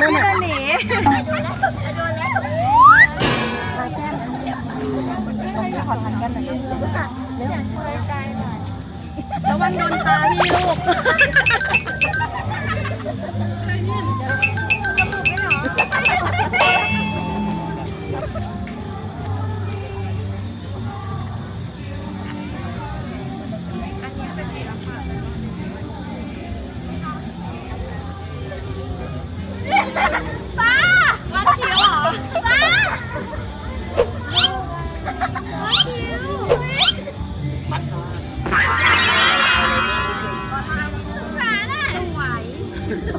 ม่เดิหนีขอทันกันหน่อยระวังโดนตาพี่ลูก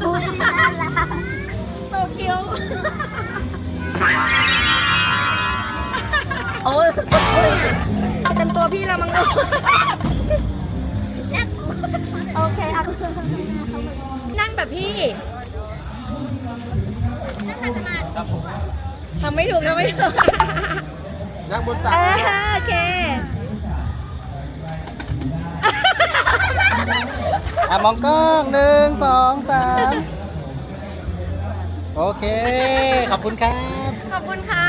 โอ้ยน่ารักโซคิ้วโอ้ยเต็มตัวพี่แล้วมั้งลูกโอเคอะนั่งแบบพี่ครับผมทำไม่ถูกทำไม่ถูกนั่งบนตัก เออโอเค อะมองกล้องหนึ่งสองสามโอเค ขอบคุณครับ ขอบคุณค่ะ